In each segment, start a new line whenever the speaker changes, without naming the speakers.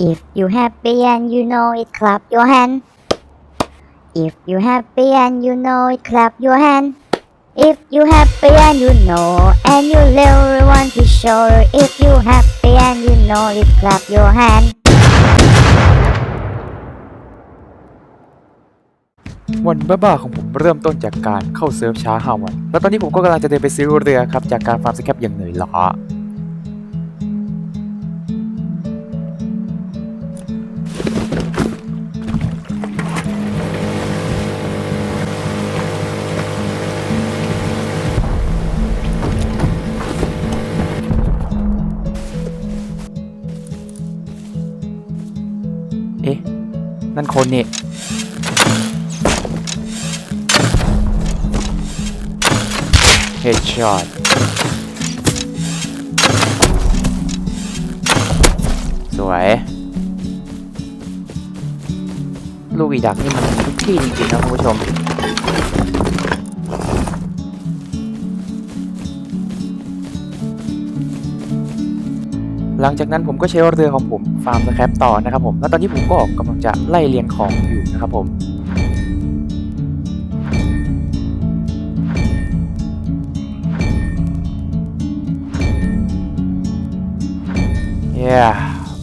If you happy and you know it, clap your hand. If you happy and you know it, clap your hand. If you happy and you know and you really want to show If you happy and you know it, clap your hand.
วันบ้าๆของผมเริ่มต้นจากการเข้าเซิร์ฟช้าห้าวัน แล้วตอนนี้ผมก็กำลังจะเดินไปซื้อเรือครับ จากการฟาร์มสแคปอย่างเหนื่อยล้า นั่นคนนี่ Headshot สวย ลูกอีดักนี่มันมีทุกที่จริงๆนะคุณผู้ชม หลังจากนั้นผมก็ใช้เรือของผมฟาร์มสแครปต่อนะครับผมแล้วตอนนี้ผมก็ออกำลังจะไล่เรียงของอยู่นะครับผมเย้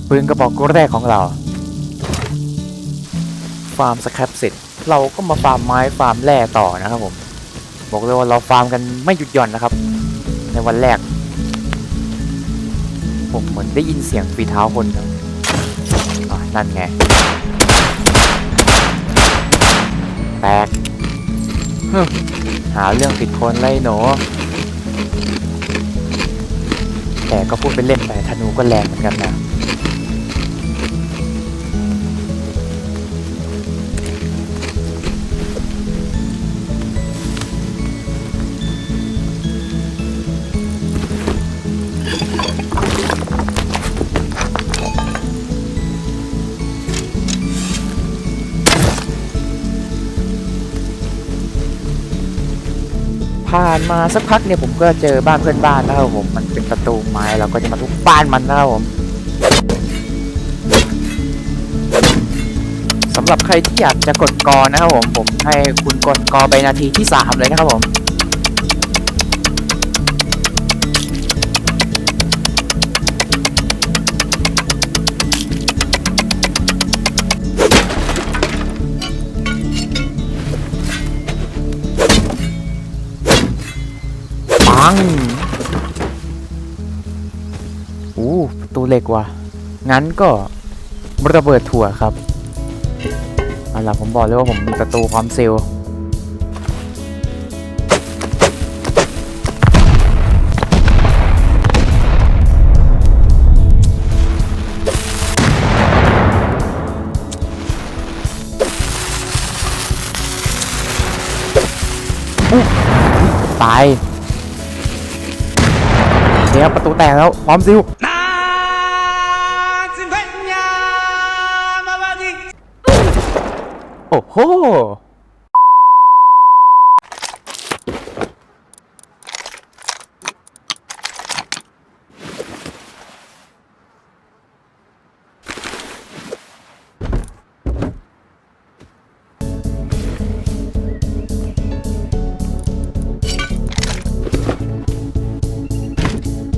ปืนกระบอกแรกของเรา ฟาร์มสแครปเสร็จ เราก็มาฟาร์มไม้ฟาร์มแร่ต่อนะครับผม บอกเลยว่าเราฟาร์มกันไม่หยุดหย่อนนะครับ ในวันแรก ผมเหมือนได้ยินเสียงฝีเท้าคนนะนั่นไง แตกหาเรื่องผิดคนเลยหนูแต่ก็พูดเป็นเล่นไปธนูก็แรงเหมือนกันนะ ผ่านมาสักพักเนี่ยผมก็เจอบ้านเพื่อนบ้านนะครับผมมันเป็นประตูไม้เราก็จะมาทุบบ้านมันนะครับผมสำหรับใครที่อยากจะกดกอนะครับผมผมให้คุณกดกอไปนาทีที่ 3 เลยนะครับผม เหล็กว่ะ งั้นก็ระเบิดถั่วครับเอาล่ะผมบอกเลยว่าผมมีประตูพร้อมเซลล์ตายเดี๋ยวประตูแตกแล้ว พร้อมซิล โห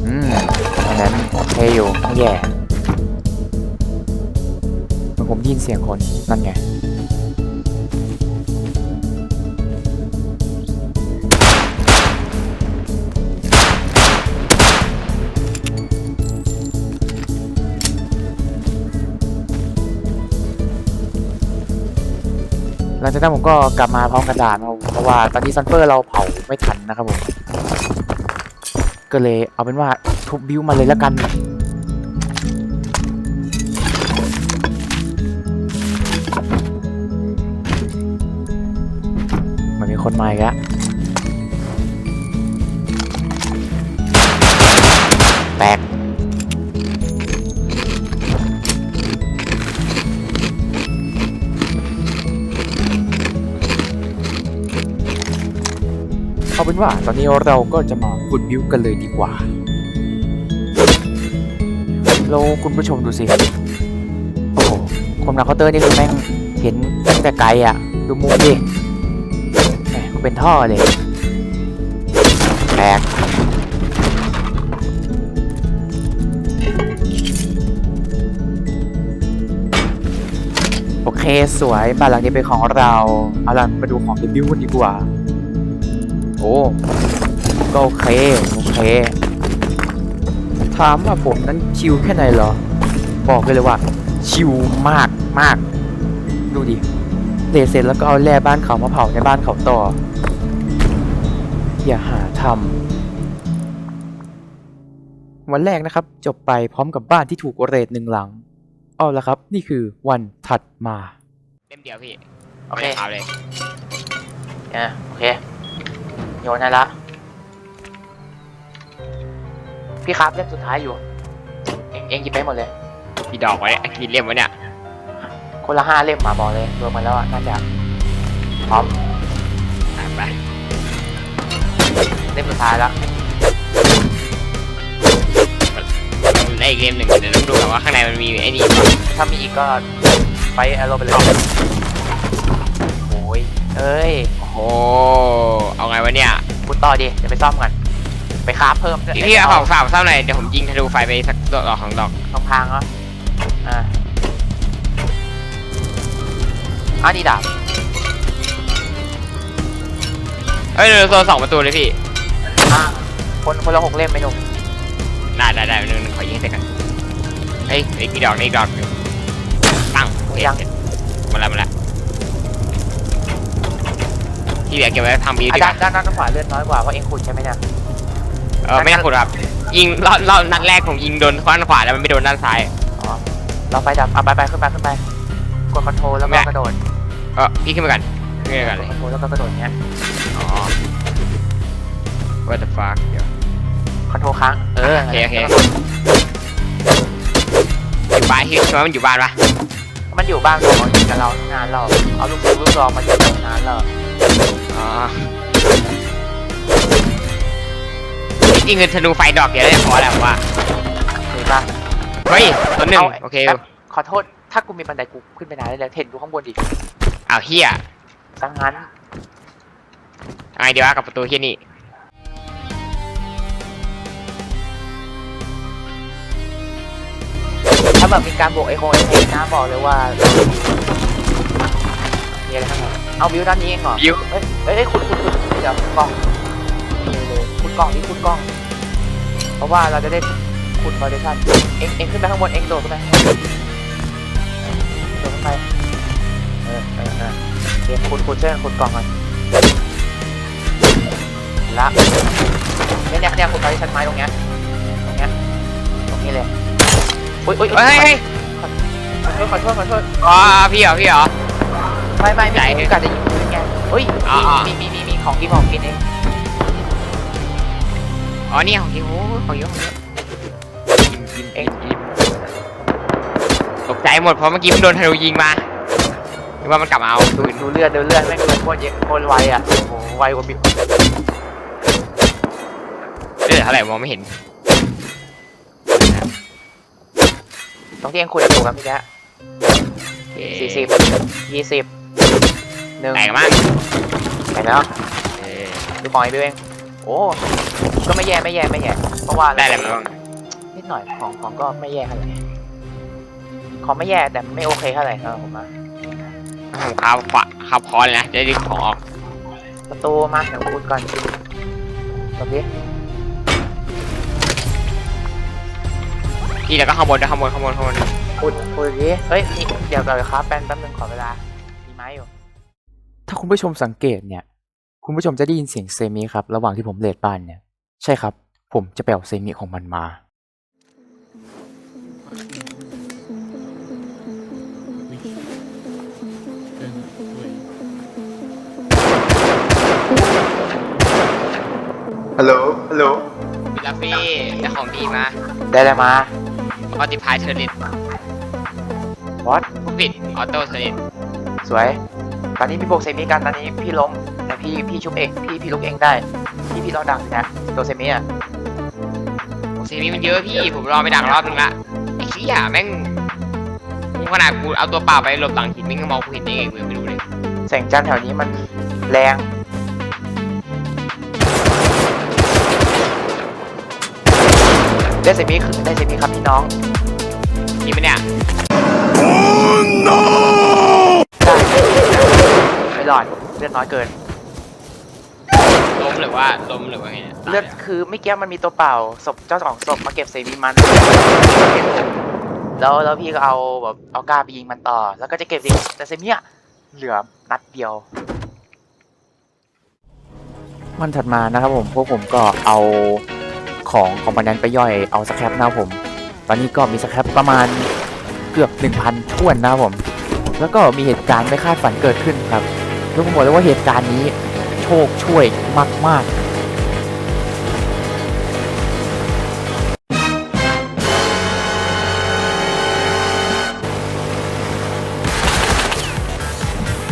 อืมอันนั้นโอเคอยู่ไม่แย่เหมือนผมได้ยินเสียงคน ลังจากนั้นผมก็กลับมาพร้อมกระดาษนะครับเพราะว่าตอนนี้ซันเฟอร์เราเผาไม่ทันนะครับผม ก็เลยเอาเป็นว่าทุบบิวมาเลยแล้วกันมันมีคนมาอีกแล้ว เอาเป็นว่าตอนนี้เราก็จะมาขุดบิวกันเลยดีกว่าแล้วคุณผู้ชมดูสิผมหลังเคาน์เตอร์นี่คือแม่งเห็นตั้งแต่ไกลอะ ดูมุมดิแหมเป็นท่อเลยแปกโอเคสวยบ้านหลังนี้เป็นของเราเอาล่ะมาดูของเดบิวต์กันดีกว่า โอ้ก็โอเคโอเค ถามว่าผมนั้นชิลแค่ไหนเหรอ บอกเลยเลยว่า ชิลมากมาก ดูดิเลทเสร็จแล้วก็เอาแร่บ้านเขามาเผาในบ้านเขาต่อ อย่าหาทำวันแรกนะครับ จบไปพร้อมกับบ้านที่ถูกเรทหนึ่งหลังเอาละครับ นี่คือวันถัดมา
เล่มเดียวพี่
โอเค
ไม่ขาวเลย
อะโอเค โยนให้ละ พี่ครับเล่มสุดท้ายอยู่ เองเองหยิบไปหมดเลย
พี่ดอกไว้เนี่ยพี่เล่มไว้เนี่ย
คนละห้าเล่มมาบอกเลยรวมกันแล้วอะน่าจะพร้อม
อะไป
เล่มสุดท้ายแล้ว
ได้อีกเล่มหนึ่งเดี๋ยวต้องดูกันว่าข้างในมันมีไอ้นี่ป่ะ
ถ้ามีอีกก็ไปแอโรไปเลยโอ้ยเอ้ย
โอ้โห เอาไงวะเนี่ย
พูดต่อดิเดี๋ยวไปซ่อมกันไปคราฟเพิ่มด้วย
พี่พี่เอาของฝากมาเท่าไหร่เดี๋ยวผมยิงธนูไฟไปสักดอกของดอก
ตรงทางเหรออ่าอ้าวนี่ดาบ
เฮ้ยเราโซนสองประตูเลยพี่
อ่าคนคนละหกเล่มไหมหนุ่ม
ได้ได้ได้หนึ่งหนึ่งขอยิงให้เสร็จกันเฮ้ยอีกดอกอีกดอกหนึ่งตั้งโอเคเสร็จมาแล้วมาแล้ว ที่เหลือเก็บไว้ทำบี
อะ
ดีก
ด้า
ว่าน
ด้านด้านขวาเลื่อนน้อยกว่าเพราะเองขุดใช่ไหมเนี่ย
เออไม่ต้องขุดครับยิงรอบรอบนัดแรกผมยิงโดนข้างขวาแล้วมันไม่โดนด้านซ้าย
อ๋อเราไปดับอะไปไปขึ้นไปขึ้นไปกดคอนโทรลแล้ว
ไม่
ก็
ได้
กระโดด
เออพี่ขึ้นมากันขึ้นมากัน
ก
เล
ด
ย
คอนโทรลแล้วก็กระโดดเงี้ย
อ๋อ what the fuck เดี๋ยว
คอนโทรลค้างเออ
โอเคโอเคอยู่บ้านที่ช่วยมันอยู่บ้านปะ
มันอยู่บ้านของมันกับเรานานเราเอาลูกลูกซองมาอยู่นานแล้ว
อ๋อจริง ๆคือธนูไฟดอกเดียวได้พอแล้วผมว่า
เห็นปะ
เฮ้ยตัวหนึ่งโอเค
แป๊บขอโทษ ถ้ากูมีบันไดกูขึ้นไปนานได้แล้วเห็นดูข้างบนดิ
อ้าวเฮีย
ดังนั้น
ไงเดี๋ยวกับประตูเฮียนี่
ถ้าแบบมีการบวกไอโคไอเทนะบอกเลยว่ามีอะไรข้างใน เอาบิวด้านนี้เองเหรอ
ยิว
เฮ้ยเฮ้ยเฮ้ยขุดขุดขุดเดี๋ยวขุดกล่องเลยเลยขุดกล่องนี่ขุดกล่อง เพราะว่าเราจะได้ขุดฟอร์เดชั่นเอ็งเอ็งขึ้นไปข้างบน เอ็งโดดขึ้นไปโดดขึ้นไปเออเออเออเดี๋ยวขุดขุดเช่นขุดกล่องก่อนละเนี่ยเนี่ยเนี่ยขุดฟอร์เดชั่นไม้ตรงเนี้ย ตรงเนี้ย ตรงนี้เลย อุ้ยอุ้ย
เฮ้ยเฮ้ย
ขอโทษขอโทษขอโทษ
อ๋อพี่เหรอพี่เหรอ
ไม่ไม่
ใจ
ไม่มีโอกาสจะยิงปืนไงเฮ้ย
อ๋ออ๋อ
มีมีมีมีของกินของกินเอง
อ๋อนี่ของยิงโอ้ของเยอะของเยอะยิงยิงเองยิงตกใจหมดเพราะเมื่อกี้มันโดนธนูยิงมาหรือว่ามันกลับมาเอา
ดูดูเลือดดูเลือดแม่งเลยโคตรเยอะโคตรไวอะโอ้โหไวกว่าบิว
เลือดเท่าไหร่มองไม่เห็น
ตรงที่เองคุยกับผมครับพี่แจ๊
โอเค
สี่สิบยี่สิบ หนึ่ง
แตกมาก
ไปแล้ว
เออ
ดูของไอ้บิวเองโอ้ก็ไม่แย่ไม่แย่ไม่แย่เพราะว่า
ได้อะไรมาบ้าง
นิดหน่อยของของก็ไม่แย่เท่าไหร่ของไม่แย่แต่ไม่โอเคเท่าไหร่สำหรับผมนะ
ผมคาบขวาคาบคอเลยนะจะได้ดึงของออก
ประตูมาเดี๋ยวพูดก่อนแบบนี้
พี่แล้วก็ข้างบนด้วยข้างบนข้างบนข้างบน
พูดพูดดิเฮ้ยนี่เดี๋ยวเดี๋ยวครับแป๊บแป๊บนึงขอเวลามีไม้อยู่
ถ้าคุณผู้ชมสังเกตเนี่ย คุณผู้ชมจะได้ยินเสียงเซมิครับ ระหว่างที่ผมเลดบ้านเนี่ย ใช่ครับ ผมจะไปเอาเซมิของมันมา
ฮัลโหล ฮัลโหล
พี่ลัฟฟี่ได้ของดีมา
ได้เลยมา
ออติพายเทอร์ลิต
วอต
ผู้ผิดออโต้เทอร์ลิต
สวย ตอนนี้พี่โบกเซมิกันตอนนี้พี่ล้มแต่พี่พี่ชุบเองพี่พี่ลุกเองได้พี่พี่รอดักนะตัวเซมิอะ
โอ้ซีมีมันเยอะพี่ ผมรอไปดักรอบนึงละไอ้ขี้ยแม่งกูขนาดกูเอาตัวเปล่าไปหลบหลังหินมิ่งก็มองกูเห็นได้ไงกูยังไม่รู้เลย
แสงจันทร์แถวนี้มันแรงได้เซมิคือได้เซมิครับพี่น้อง
จริงไหมเนี่ย
ได้ไม่ รอดเลือดน้อยเกิน
ล้มหรือว่าล้มหรือว่าไงเนี่ย
เลือดคือไม่เกี้มันมีตัวเปล่าศพเจ้าของศพมาเก็บเซมิมันเก็บผมแล้วแล้วพี่ก็เอาแบบเอากล้าไปยิงมันต่อ แล้วก็จะเก็บเซมิแต่เซมิอะเหลือนัดเดียว
วันถัดมานะครับผมพวกผมก็เอาของของมันนั้นไปย่อยเอาสแครปนะครับผม ตอนนี้ก็มีสแครปประมาณเกือบ 1,000ท้วนนะครับผม แล้วก็มีเหตุการณ์ไม่คาดฝันเกิดขึ้นครับ ทุกคนบอกเลยว่าเหตุการณ์นี้โชคช่วยมากๆ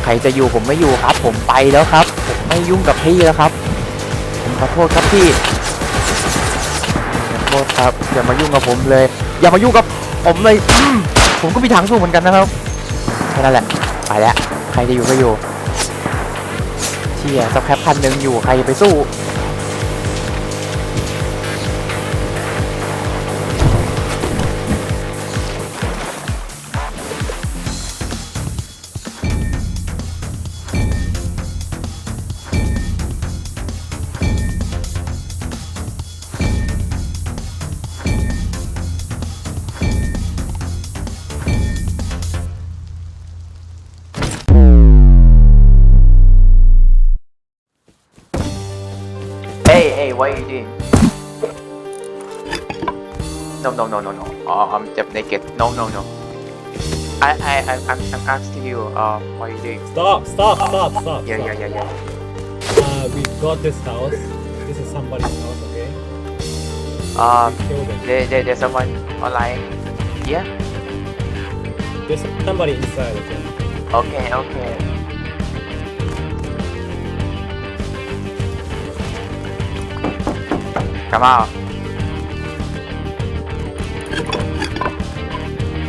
ใครจะอยู่ผมไม่อยู่ครับ ผมไปแล้วครับ ผมไม่ยุ่งกับพี่แล้วครับ ผมขอโทษครับพี่ขอโทษครับอย่ามายุ่งกับผมเลย อย่ามายุ่งกับผมเลยผมก็มีทางสู้เหมือนกันนะครับแค่นั้นแหละไปแล้วใครจะอยู่ก็อยู่ เชี่ยสักแคปพันหนึ่งอยู่ใครจะไปสู้
No, no, no. I, I, I, I'm, I'm asking you. Um, what are you doing?
Stop, stop, stop, stop.
Yeah,
stop.
yeah, yeah, yeah.
Uh, we got this house. This is somebody's house, okay?
Um,
We killed them.
there, there, there's someone online. Yeah.
There's somebody inside, okay?
Okay, okay. Come out.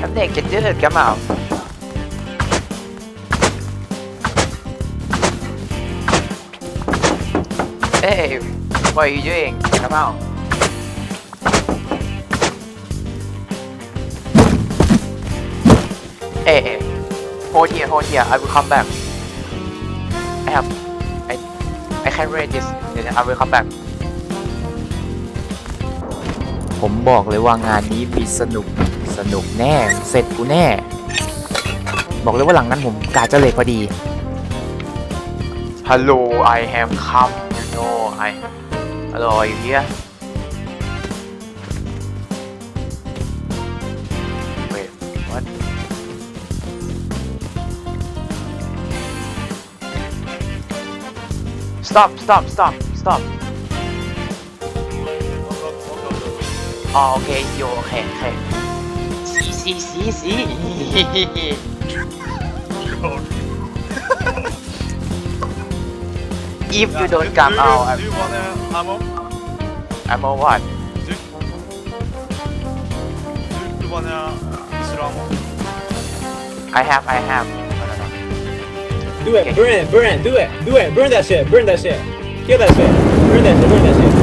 I'm naked, dude. Come out. Hey, what are you doing? Come out. Hey, hey. Hold here, hold here. I will come back. I have. I. I can't read this. I will come back.
ผมบอกเลยว่างานนี้มีสนุก สนุกแน่ เสร็จกูแน่ บอกเลยว่าหลังนั้นผมกาจะเลทพอดี
Hello I have come you know I Hello are you here นสต๊อปสต๊อปสต๊อปสต๊อปอ๋อโอเคโยโอเคโอเค see, see, see. if you don't come
do,
out,
Do you want uh, ammo?
I'm a what?
Do, do you want uh, Mr. ammo?
I have, I have. No, no, no.
Do it,
Okay.
burn it, burn it, do it, do it, burn that shit, burn that shit. Kill that shit. Burn that shit, burn that shit.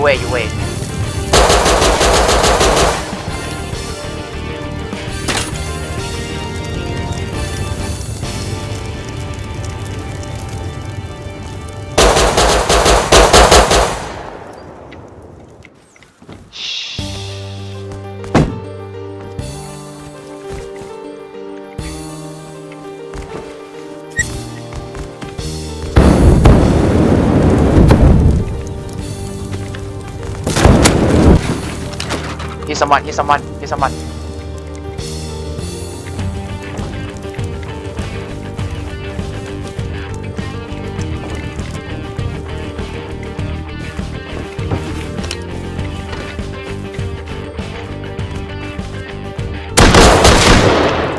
You wait, you wait. Someone hit someone hit someone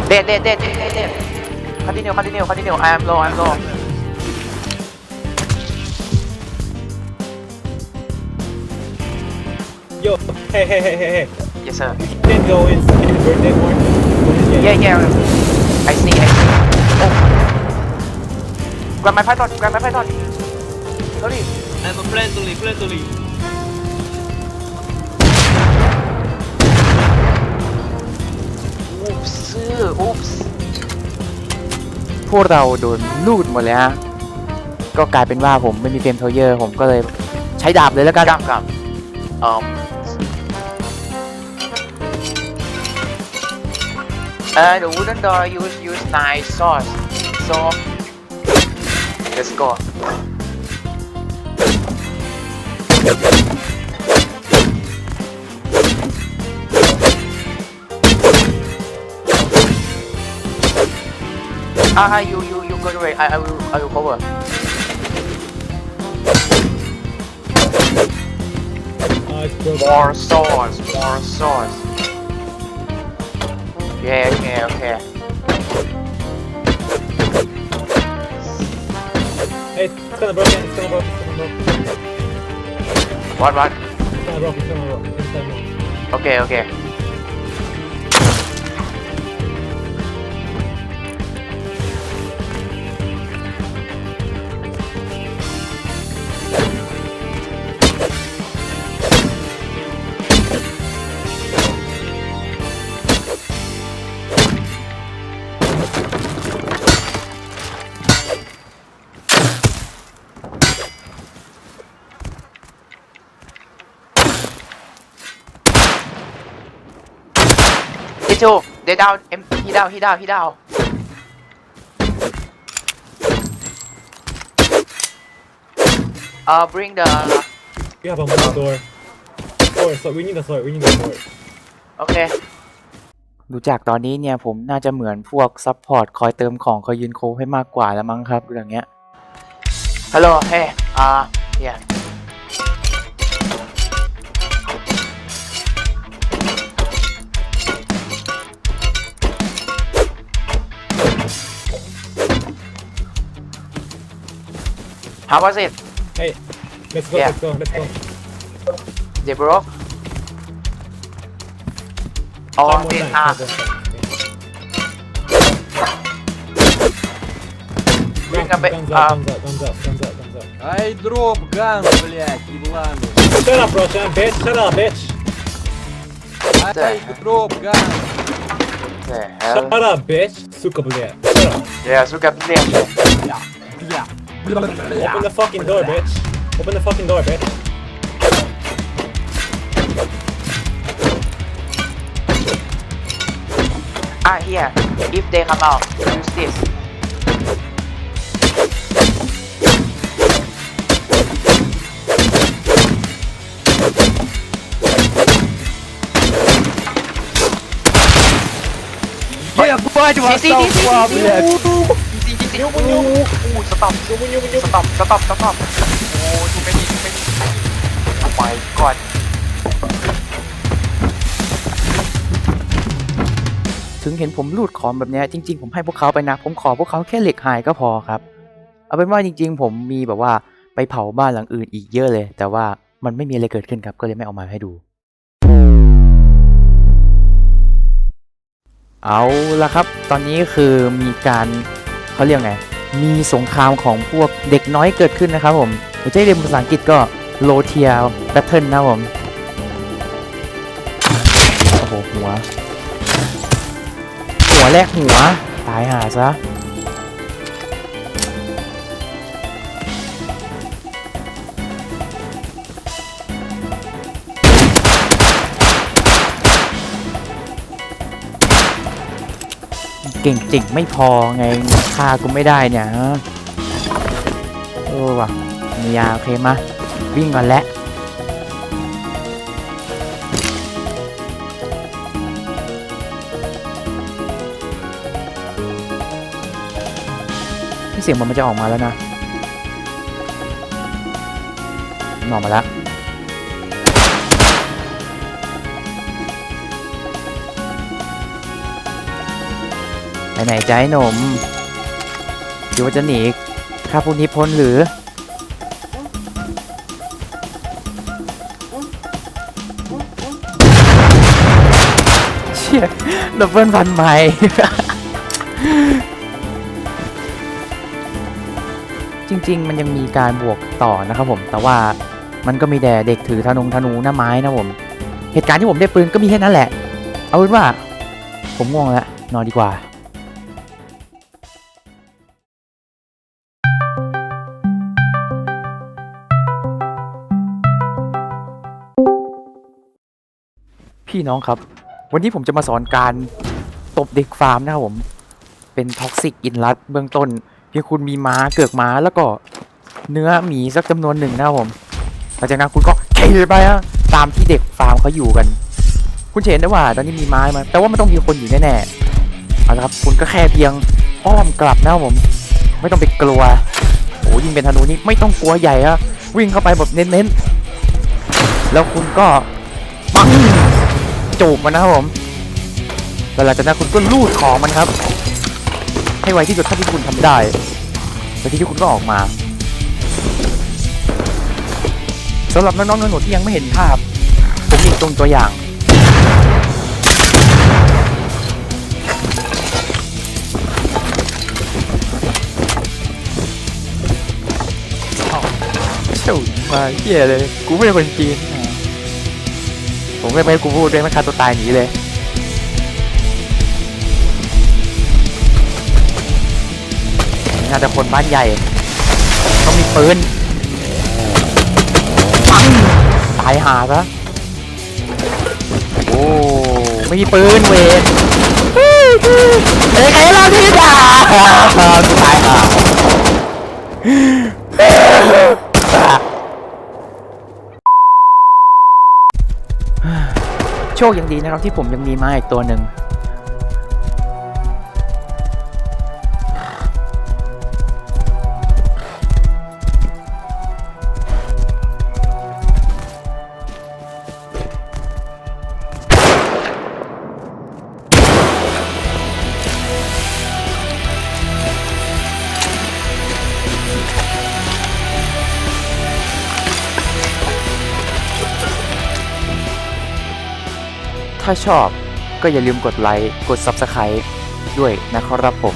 เด็ดเด็ดเด็ดเด็ดเด็ดคอนติเนียคอนติเนียคอนติเนีย I am low I am low
โยเฮ้เฮ้เฮ้เฮ้
yes sir
Can't go in in the birthday more.
yeah yeah I see I see oh grab my python grab my python sorry
I'm friendly, friendly.
oops oops พวกเราโดนลูดหมดเลยฮะ ก็กลายเป็นว่าผมไม่มีเฟรมโทเยอร์ ผมก็เลยใช้ดาบเลยแล้วกันดาบกับเอ่อ Uh, the wooden door use use knife sauce. So let's go. Ah, uh, you you you go away. I I will I will cover. More sauce, more sauce.
Uh, it's broken.
More swords, more swords. Yeah, okay, okay.
Hey, it's kinda broken. It's kinda broken. It's kinda broken.
What what?
It's kinda broken. It's kinda broken. It's kinda broken.
Okay, okay. He ได้ดาวเอ็มฮีดาวฮีดาวฮีดาวเอ่อ bring the
We have a wooden door. Door, so we need a sword, we need a sword.
โอเครู้จักตอนนี้เนี่ยผมน่าจะเหมือนพวกซัพพอร์ตคอยเติมของคอยยืนโคให้มากกว่าแล้วมั้งครับเรื่องเนี้ย ฮัลโหล เฮ้อ่า yeah How was it?
Hey, let's go.
Yeah.
Let's go. Let's go.
They broke? Oh,
One more
they
time.
are.
One more time.
Bring
Yeah.
a bit-
Guns
uh,
up, guns up, guns up, guns up, guns up.
Ай, дроп, ганс, блядь, ебланы.
Shut up, bro, Sean, bitch. Shut up, bitch.
Ай, дроп, ганс.
The hell?
Shut up, bitch. Сука, блядь. Shut up.
Yeah, сука, блин.
Бля.
Open the fucking door, bitch. Open the fucking door, bitch.
Ah, here. If they come out, use this.
Ебать вас
นสต็
อ
ป
ยู
มุนยูมุนยูสต็อปสต็อปสต็อปโอ้ยูไม่ดียูไม่ดีโอ้มก่อนถึงเห็นผมลูดของแบบนี้จริง ๆ ผมให้พวกเขาไปนะ ผมขอพวกเขาแค่เหล็กหายก็พอครับ เอาเป็นว่าจริง ๆ ผมมีแบบว่าไปเผาบ้านหลังอื่นอีกเยอะเลย แต่ว่ามันไม่มีอะไรเกิดขึ้นครับ ก็เลยไม่เอามาให้ดู เอาละครับ ตอนนี้คือมีการเขาเรียกไง มีสงครามของพวกเด็กน้อยเกิดขึ้นนะครับผมหรือจะเรียนภาษาอังกฤษก็โลเทียแบทเทิลนะครับผมโอ้โหหัว หัวแรกหัว ตายหาซะ เก่งจริงไม่พอไงฆ่ากูไม่ได้เนี่ยฮะเออว่ะมียาโอเคมาวิ่งก่อนแล้วเสียงมันจะออกมาแล้วนะมันออกมาแล้ว ไปไหนใจหนมคิดว่าจะหนีข้าพวกนี้พ้นหรือ เชี่ยดับเบิลพันไม้จริง ๆ มันยังมีการบวกต่อนะครับผม แต่ว่ามันก็มีแต่เด็กถือธนงธนูหน้าไม้นะผม เหตุการณ์ที่ผมได้ปืนก็มีแค่นั้นแหละ เอาเป็นว่า ผมง่วงแล้ว นอนดีกว่า พี่น้องครับ วันนี้ผมจะมาสอนการตบเด็กฟาร์มนะครับผม เป็นท็อกซิกอินลัดเบื้องต้น เพียงคุณมีม้าเกือกม้าแล้วก็เนื้อหมีสักจำนวนหนึ่งนะครับผมหลังจากนั้นคุณก็เขี่ไปอะตามที่เด็กฟาร์มเขาอยู่กัน คุณเห็นได้ว่า ตอนนี้มีไม้มา แต่ว่ามันต้องมีคนอยู่แน่ๆเอาละครับคุณก็แค่เพียงอ้อมกลับนะครับผม ไม่ต้องไปกลัวโอ้ยิงเป็นธนูนี่ไม่ต้องกลัวใหญ่อะวิ่งเข้าไปแบบเน้นๆแล้วคุณก็ปัง จูบมันนะครับผมแล้วลังจากนั้นคุณก็ลูดของมันครับ ให้ไวที่สุดเท่าที่คุณทำได้แล้วทีนี้คุณก็ออกมาสำหรับน้องๆหนูๆที่ยังไม่เห็นภาพ ผมมีตรงตัวอย่างเฉยมาเหี้ยเลย กูไม่ใช่คนจีน ผมไม่ไปกูพูดด้วยมันฆ่าตัวตายหนีเลย น่าจะคนบ้านใหญ่ต้องมีปืนปังตายหาซะโอ้ไม่มีปืนเวทเอ้ยเอ้ยเราที่ด่าตายหา โชคยังดีนะครับที่ผมยังมีไม้อีกตัวหนึ่ง ถ้าชอบก็อย่าลืมกดไลค์ กด Subscribe ด้วยนะครับผม